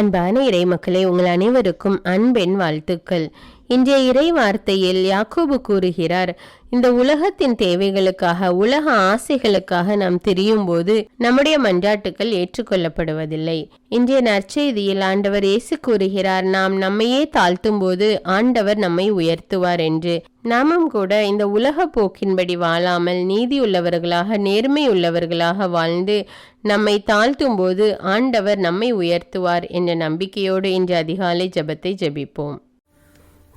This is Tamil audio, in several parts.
அன்பான இறைமக்களே உங்கள் அனைவருக்கும் அன்பின் வாழ்த்துக்கள். இன்றைய இறை வார்த்தையில் யாக்கோபு கூறுகிறார் இந்த உலகத்தின் தேவைகளுக்காக உலக ஆசைகளுக்காக நாம் திரியும் போது நம்முடைய மன்றாட்டுகள் ஏற்றுக்கொள்ளப்படுவதில்லை. இன்றைய நற்செய்தியில் ஆண்டவர் இயேசு கூறுகிறார் நாம் நம்மையே தாழ்த்தும் போது ஆண்டவர் நம்மை உயர்த்துவார் என்று. நாமும் கூட இந்த உலக போக்கின்படி வாழாமல் நீதி உள்ளவர்களாக நேர்மை உள்ளவர்களாக வாழ்ந்து நம்மை தாழ்த்தும் போது ஆண்டவர் நம்மை உயர்த்துவார் என்ற நம்பிக்கையோடு இன்று அதிகாலை ஜெபத்தை ஜெபிப்போம்.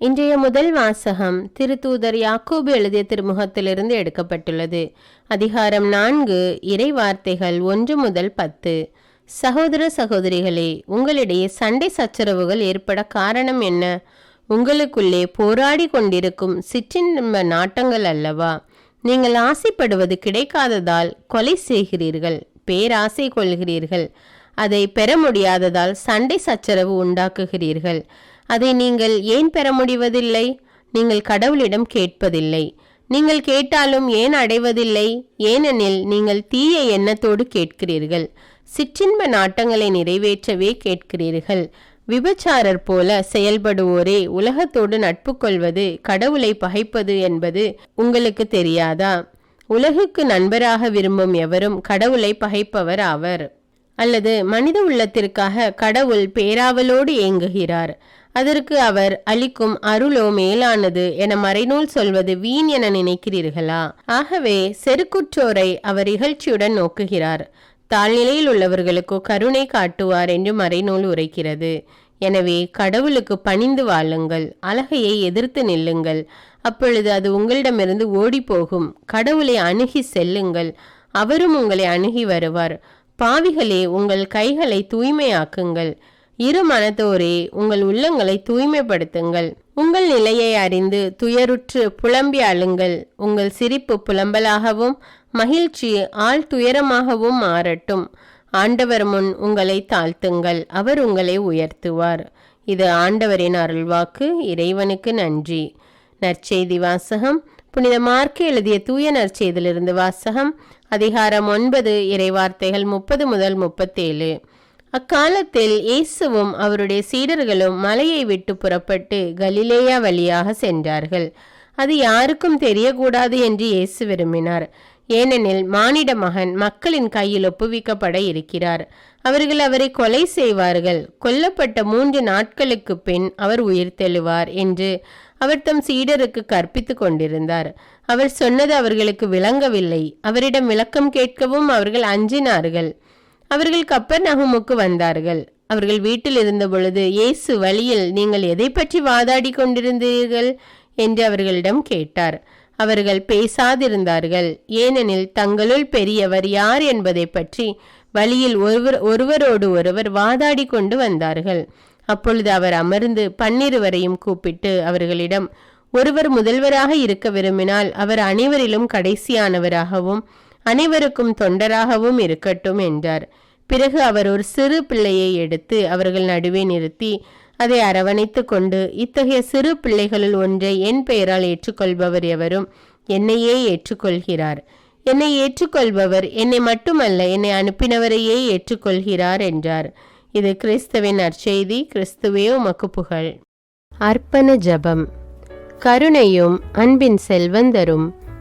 இன்றைய முதல் வாசகம் திருத்தூதர் யாக்கோபு எழுதிய திருமுகத்திலிருந்து எடுக்கப்பட்டுள்ளது. அதிகாரம் நான்கு இறை வார்த்தைகள் ஒன்று முதல் பத்து. சகோதர சகோதரிகளே உங்களிடையே சண்டை சச்சரவுகள் ஏற்பட காரணம் என்ன? உங்களுக்குள்ளே போராடி கொண்டிருக்கும் சிற்றின்ப நாட்டங்கள் அல்லவா? நீங்கள் ஆசைப்படுவது கிடைக்காததால் கொலை செய்கிறீர்கள் பேராசை கொள்கிறீர்கள் அதை பெற முடியாததால் சண்டை சச்சரவு உண்டாக்குகிறீர்கள். அதை நீங்கள் ஏன் பெற முடிவதில்லை? நீங்கள் கடவுளிடம் கேட்பதில்லை. நீங்கள் கேட்டாலும் ஏன் அடைவதில்லை? ஏனெனில் நீங்கள் தீய எண்ணத்தோடு கேட்கிறீர்கள். சிற்றின்ப நாட்டங்களை நிறைவேற்றவே கேட்கிறீர்கள். விபச்சாரர் போல செயல்படுவோரே உலகத்தோடு நட்பு கொள்வது கடவுளை பகைப்பது என்பது உங்களுக்கு தெரியாதா? உலகுக்கு நண்பராக விரும்பும் எவரும் கடவுளை பகைப்பவர் ஆவர். அல்லது மனித உள்ளத்திற்காக கடவுள் பேராவலோடு ஏங்குகிறார். அதற்கு அவர் அளிக்கும் அருளோ மேலானது என மறைநூல் சொல்வது வீண் என நினைக்கிறீர்களா? ஆகவே செருக்குற்றோரை அவர் இகழ்ச்சியுடன் நோக்குகிறார். தாழ்நிலையில் உள்ளவர்களுக்கோ கருணை காட்டுவார் என்று மறைநூல் உரைக்கிறது. எனவே கடவுளுக்கு பணிந்து வாழுங்கள் அழகையை எதிர்த்து நில்லுங்கள். அப்பொழுது அது உங்களிடமிருந்து ஓடி போகும் கடவுளை அணுகி செல்லுங்கள். அவரும் உங்களை அணுகி வருவார். பாவிகளே உங்கள் கைகளை தூய்மையாக்குங்கள். இரு மனத்தோரே உங்கள் உள்ளங்களை தூய்மைப்படுத்துங்கள். உங்கள் நிலையை அறிந்து துயருற்று புலம்பி அழுங்கள். உங்கள் சிரிப்பு புலம்பலாகவும் மகிழ்ச்சி ஆள் துயரமாகவும் மாறட்டும். ஆண்டவர் முன் உங்களை தாழ்த்துங்கள். அவர் உங்களை உயர்த்துவார். இது ஆண்டவரின் அருள்வாக்கு. இறைவனுக்கு நன்றி. நற்செய்தி வாசகம். புனித மார்க்கு எழுதிய தூய நற்செய்தியிலிருந்து வாசகம். அதிகாரம் ஒன்பது இறைவார்த்தைகள் முப்பது முதல் முப்பத்தேழு. அக்காலத்தில் இயேசுவும் அவருடைய சீடர்களும் மலையை விட்டு புறப்பட்டு கலிலேயா வழியாக சென்றார்கள். அது யாருக்கும் தெரியக்கூடாது என்று இயேசு விரும்பினார். ஏனெனில் மானிட மகன் மக்களின் கையில் ஒப்புவிக்கப்பட இருக்கிறார். அவர்கள் அவரை கொலை செய்வார்கள். கொல்லப்பட்ட மூன்று நாட்களுக்கு பின் அவர் உயிர் தெழுவார் என்று அவர் தம் சீடருக்கு கற்பித்துக் கொண்டிருந்தார். அவர் சொன்னது அவர்களுக்கு விளங்கவில்லை. அவரிடம் விளக்கம் கேட்கவும் அவர்கள் அஞ்சினார்கள். அவர்கள் கப்பர் நகமுக்கு வந்தார்கள். அவர்கள் வீட்டில் இருந்த பொழுது இயேசு வழியில் நீங்கள் எதை பற்றி வாதாடி கொண்டிருந்தீர்கள்? என்று அவர்களிடம் கேட்டார். அவர்கள் பேசாதிருந்தார்கள். ஏனெனில் தங்களுள் பெரியவர் யார் என்பதை பற்றி வழியில் ஒருவர் ஒருவரோடு ஒருவர் வாதாடி கொண்டு வந்தார்கள். அப்பொழுது அவர் அமர்ந்து பன்னிருவரையும் கூப்பிட்டு அவர்களிடம் ஒருவர் முதல்வராக இருக்க விரும்பினால் அவர் அனைவரிலும் கடைசியானவராகவும் அனைவருக்கும் தொண்டராகவும் இருக்கட்டும் என்றார். பிறகு அவர் ஒரு சிறு பிள்ளையை எடுத்து அவர்கள் நடுவே நிறுத்தி அதை அரவணைத்து கொண்டு இத்தகைய சிறு பிள்ளைகளுள் ஒன்றை என் பெயரால் ஏற்றுக்கொள்பவர் எவரும் என்னையே ஏற்றுக்கொள்கிறார். என்னை ஏற்றுக்கொள்பவர் என்னை மட்டுமல்ல என்னை அனுப்பினவரையே ஏற்றுக்கொள்கிறார் என்றார். இது கிறிஸ்துவின் நற்செய்தி. கிறிஸ்துவே உமக்கு புகழ். அர்ப்பண ஜபம். கருணையும் அன்பின் செல்வந்தரும்